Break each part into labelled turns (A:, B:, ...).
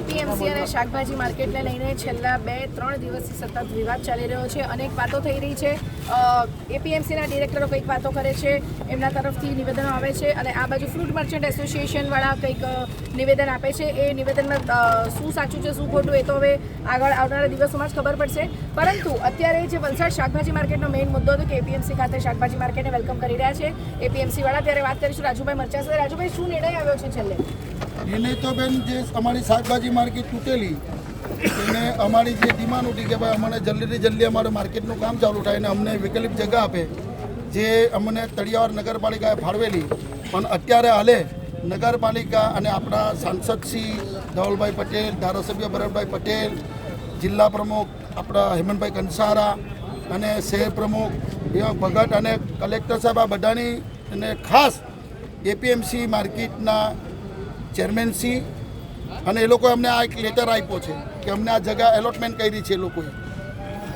A: APMC અને શાકભાજી માર્કેટને લઈને છેલ્લા બે, ત્રણ દિવસથી સતત વિવાદ ચાલી રહ્યો છે. અનેક વાતો થઈ રહી છે. એપીએમસીના ડિરેક્ટરો કંઈક વાતો કરે છે, એમના તરફથી નિવેદનો આવે છે અને આ બાજુ ફ્રૂટ મર્ચન્ટ એસોસિએશનવાળા કંઈક નિવેદન આપે છે. એ નિવેદનમાં શું સાચું છે, શું ખોટું, એ તો હવે આગળ આવનારા દિવસોમાં જ ખબર પડશે. પરંતુ અત્યારે જે વલસાડ શાકભાજી માર્કેટનો મેઇન મુદ્દો હતો કે એપીએમસી ખાતે શાકભાજી માર્કેટને વેલકમ કરી રહ્યા છે. એપીએમસી વાળા ત્યારે વાત કરીશું રાજુભાઈ મરચા સાથે. રાજુભાઈ, શું નિર્ણય આવ્યો છે છેલ્લે?
B: એને તો બેન જે અમારી શાકભાજી માર્કેટ તૂટેલી, એને અમારી જે ડિમાન્ડ ઉઠી કે ભાઈ અમને જલ્દીથી જલ્દી અમારે માર્કેટનું કામ ચાલુ થાય અને અમને વૈકલ્પિક જગ્યા આપે, જે અમને તળિયાવાડ નગરપાલિકાએ ફાળવેલી. પણ અત્યારે હાલે નગરપાલિકા અને આપણા સાંસદ શ્રી ધવલભાઈ પટેલ, ધારાસભ્ય ભરતભાઈ પટેલ, જિલ્લા પ્રમુખ આપણા હેમંતભાઈ કંસારા અને શહેર પ્રમુખ એવા ભગત અને કલેક્ટર સાહેબ આ બધાની અને ખાસ એપીએમસી માર્કેટના ચેરમેનસી અને એ લોકોએ અમને આ એક લેટર આપ્યો છે કે અમને આ જગ્યા એલોટમેન્ટ કરી છે એ લોકોએ.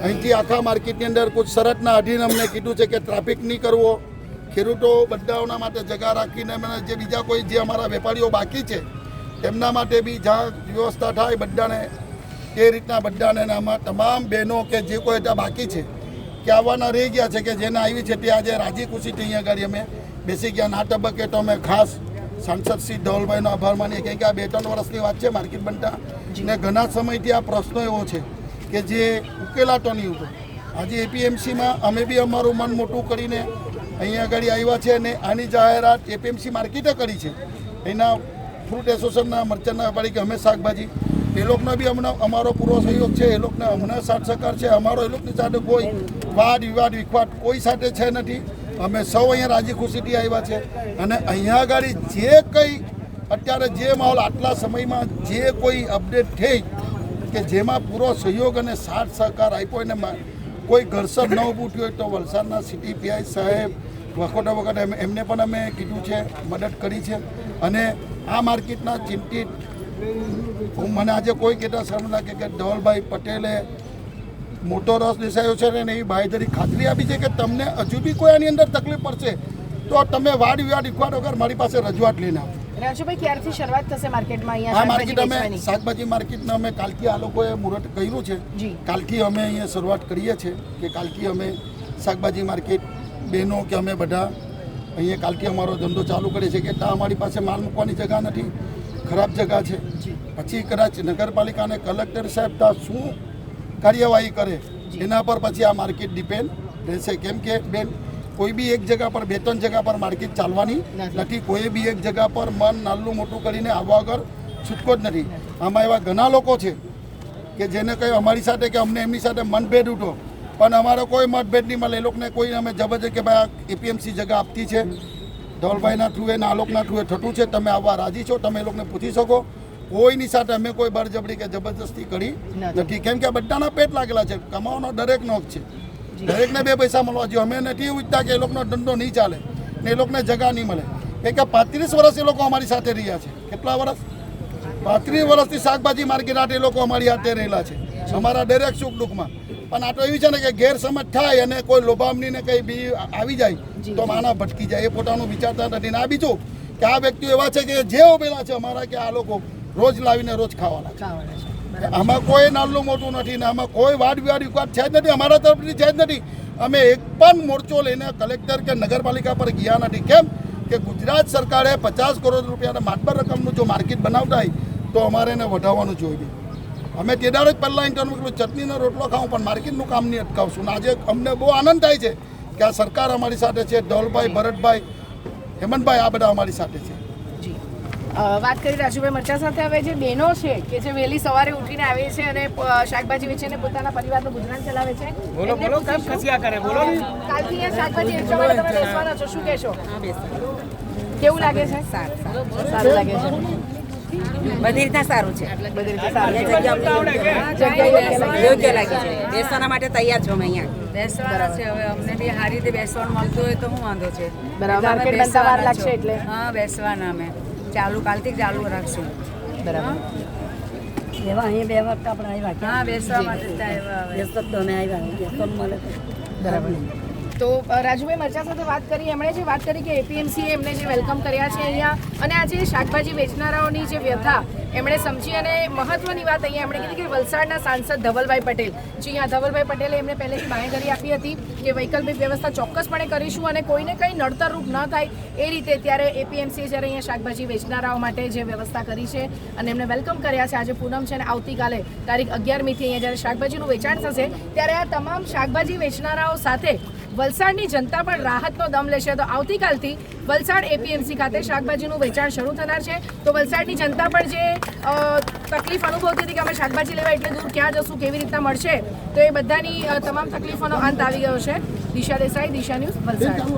B: અહીંથી આખા માર્કેટની અંદર કોઈ શરતના અધીન અમને કીધું છે કે ટ્રાફિક નહીં કરવો, ખેડૂતો બધાઓના માટે જગા રાખીને મને જે બીજા કોઈ જે અમારા વેપારીઓ બાકી છે તેમના માટે બી જ્યાં વ્યવસ્થા થાય બધાને, એ રીતના બધાને આમાં તમામ બહેનો કે જે કોઈ ત્યાં બાકી છે, કે આવવાના રહી ગયા છે કે જેને આવી છે તે આજે રાજી ખુશીથી અહીંયા આગળ અમે બેસી ગયા. ના તબક્કે તો અમે ખાસ સાંસદ શ્રી ધવલભાઈનો આભાર માનીએ કેમ કે આ બે ત્રણ વર્ષની વાત છે માર્કેટ બનતા. ને ઘણા સમયથી આ પ્રશ્નો એવો છે કે જે ઉકેલાતો નહીં હતો. આજે એપીએમસીમાં અમે બી અમારું મન મોટું કરીને અહીંયા આગળ આવ્યા છે અને આની જાહેરાત એપીએમસી માર્કેટે કરી છે. એના ફ્રૂટ એસોસિએશનના મરચાના વેપારી કે અમે શાકભાજી એ લોકોનો બી હમણાં અમારો પૂરો સહયોગ છે એ લોકોને હમણાં સાથ સહકાર છે. અમારો એ લોકોની સાથે કોઈ વાદ વિવાદ વિખવાદ કોઈ સાથે છે નથી. અમે સૌ અહીંયા રાજી ખુશીથી આવ્યા છે. અને અહીંયા આગળ જે કંઈ અત્યારે જે માહોલ આટલા સમયમાં જે કોઈ અપડેટ થઈ કે જેમાં પૂરો સહયોગ અને સાથ સહકાર આપ્યો એને કોઈ ઘર્ષણ ન ઊભું થયું હોય તો વલસાડના સિટી પીઆઈ સાહેબ વખોટા વખત એમ- એમને પણ અમે કીધું છે, મદદ કરી છે. અને આ માર્કેટના ચિંતિત હું મને આજે કોઈ કહેતા શરમ લાગે કે ધવલભાઈ પટેલે મોટો રસ દેસાયો છે ને એવી બાંયધરી ખાતરી આપી છે કે તમને હજુ બી કોઈ આની અંદર તકલીફ પડશે તો તમે વાડ વિવાદ વિખવાદ વગર મારી પાસે રજૂઆત લઈને આવો.
A: રાજુભાઈ ક્યારથી શરૂઆત થશે માર્કેટમાં
B: આ માર્કેટ અમે શાકભાજી માર્કેટના અમે કાલથી આ લોકોએ મુહૂર્ત કર્યું છે. કાલથી અમે અહીંયા શરૂઆત કરીએ છીએ કે કાલથી અમે શાકભાજી માર્કેટ બહેનો કે અમે બધા અહીંયા કાલથી અમારો ધંધો ચાલુ કરીએ છીએ કે ત્યાં અમારી પાસે માલ મૂકવાની જગા નથી ખરાબ જગા છે. પછી કદાચ નગરપાલિકા અને કલેક્ટર સાહેબ ત્યાં શું કાર્યવાહી કરે એના પર પછી આ માર્કેટ ડિપેન્ડ રહેશે. કેમ કે બેન કોઈ બી એક જગા પર બે ત્રણ જગા પર માર્કેટ ચાલવાની નથી. કોઈ બી એક જગા પર મન નાનું મોટું કરીને આવવા વગર છૂટકો જ નથી. આમાં એવા ઘણા લોકો છે કે જેને કંઈ અમારી સાથે કે અમને એમની સાથે મનભેદ ઉઠો. પણ અમારો કોઈ મતભેદ નહીં મળે. એ લોકોને કોઈ અમે જબરજસ્ત કે ભાઈ આ એપીએમસી જગા આપતી છે. ધવલભાઈના થ્રુએ ના આ થ્રુએ થતું છે. તમે આવવા રાજી છો? તમે એ લોકોને પૂછી શકો. કોઈની સાથે અમે કોઈ બળજબરી કે જબરદસ્તી કરી નથી. કેમ કે બધાના પેટ લાગેલા છે. કમાવાનો દરેકનો હક છે. દરેકને બે પૈસા મળવા જોઈએ. અમે નથી ઈચ્છતા કે એ લોકોનો ધંધો નહીં ચાલે ને એ લોકોને જગા નહીં મળે. કે પાંત્રીસ વર્ષ એ લોકો અમારી સાથે રહ્યા છે. કેટલા વર્ષ? પાંત્રીસ વર્ષથી શાકભાજી માર્કેટ આટે એ લોકો અમારી હાથે રહેલા છે. અમારા દરેક સુખ દુઃખમાં. પણ આ તો એવી છે ને કે ગેરસમજ થાય અને કોઈ લોભામણી ને કંઈ બી આવી જાય તો માના ભટકી જાય. એ પોતાનું વિચારતા નથી. ને આ બીજું કે આ વ્યક્તિઓ એવા છે કે જે ઉભેલા છે અમારા કે આ લોકો રોજ લાવીને રોજ ખાવાના છે. આમાં કોઈ નાનું મોટું નથી ને આમાં કોઈ વાડ વિવાદ વિવાદ છે જ નથી અમારા તરફથી છે જ નથી. અમે એક પણ મોરચો લઈને કલેક્ટર કે નગરપાલિકા પર ગયા નથી. કેમ? કે ગુજરાત સરકારે પચાસ કરોડ રૂપિયાના માતબર રકમનું જો માર્કેટ બનાવતા હોય તો અમારે એને વધારવાનું જોઈએ. અમે તે દાડે જ પહેલાં ઇન્ટરવ્યુ કર્યું ચટણીનો રોટલો ખાવું પણ માર્કેટનું કામ નહીં અટકાવશું. આજે અમને બહુ આનંદ થાય છે કે આ સરકાર અમારી સાથે છે ઢોલભાઈ ભરતભાઈ હેમંતભાઈ આ બધા અમારી સાથે છે.
A: વાત કરી રાજુભાઈ મરચા સાથે હવે જે બહેનો છે કે જે વહેલી સવારે ઉઠીને આવે છે અને શાકભાજી વેચે અને પોતાના પરિવારનું ગુજરાન ચલાવે છે
C: બોલો બોલો કેમ ખસિયા કરે બોલો.
A: કાલથી શાકભાજી વેચવા માટે તમે બેસવાના છો શું કહેશો? કેવું લાગે છે? સારું લાગે છે.
D: બધી રીતના સારું છે.
A: બધી રીતે સારું
D: એ
A: છે.
D: જગ્યા અમને
A: યોગ્ય લાગે.
D: છે. બેસવાના માટે તૈયાર છો અમે અહીંયા.
E: બેસવાના છે હવે. અમને બી સારી રીતે બેસવાનું મળતું હોય તો શું વાંધો છે.
A: બરાબર. માર્કેટ બનતા વાર
E: બેસવાના
A: લાગશે એટલે?
E: હા બેસવાના અમે. ચાલુ કાલથી ચાલુ રાખશું.
A: બરાબર.
F: એવા અહીંયા બે વખત આપણે આવ્યા
E: હા બેસવા માટે
F: બેસત તો અમે આવ્યા
A: બરાબર. તો રાજુભાઈ મરચા સાથે વાત કરી, એમણે જે વાત કરી કે એપીએમસીએ એમને જે વેલકમ કર્યા છે અહીંયા, અને આજે શાકભાજી વેચનારાઓની જે વ્યથા, એમણે સમજી અને મહત્વની વાત અહીંયા એમણે કીધી કે વલસાડના સાંસદ ધવલભાઈ પટેલ, જી હા, ધવલભાઈ પટેલે એમને પહેલેથી બાંહેધરી આપી હતી કે વૈકલ્પિક વ્યવસ્થા ચોક્કસપણે કરીશું અને કોઈને કંઈ નડતરરૂપ ન થાય એ રીતે ત્યારે એપીએમસીએ જ્યારે અહીંયા શાકભાજી વેચનારાઓ માટે જે વ્યવસ્થા કરી છે અને એમને વેલકમ કર્યા છે. આજે પૂનમ છે અને આવતીકાલે તારીખ અગિયારમીથી અહીંયા જ્યારે શાકભાજીનું વેચાણ થશે, ત્યારે આ તમામ શાકભાજી વેચનારાઓ સાથે વલસાડની જનતા પણ રાહતનો દમ લેશે. તો આવતીકાલથી વલસાડ એપીએમસી ખાતે શાકભાજીનું વેચાણ શરૂ થનાર છે. તો વલસાડની જનતા પણ જે તકલીફ અનુભવતી હતી કે અમે શાકભાજી લેવા એટલે દૂર ક્યાં જશું, કેવી રીતના મળશે, તો એ બધાની તમામ તકલીફોનો અંત આવી ગયો છે. દિશા દેસાઈ, દિશા ન્યૂઝ વલસાડ.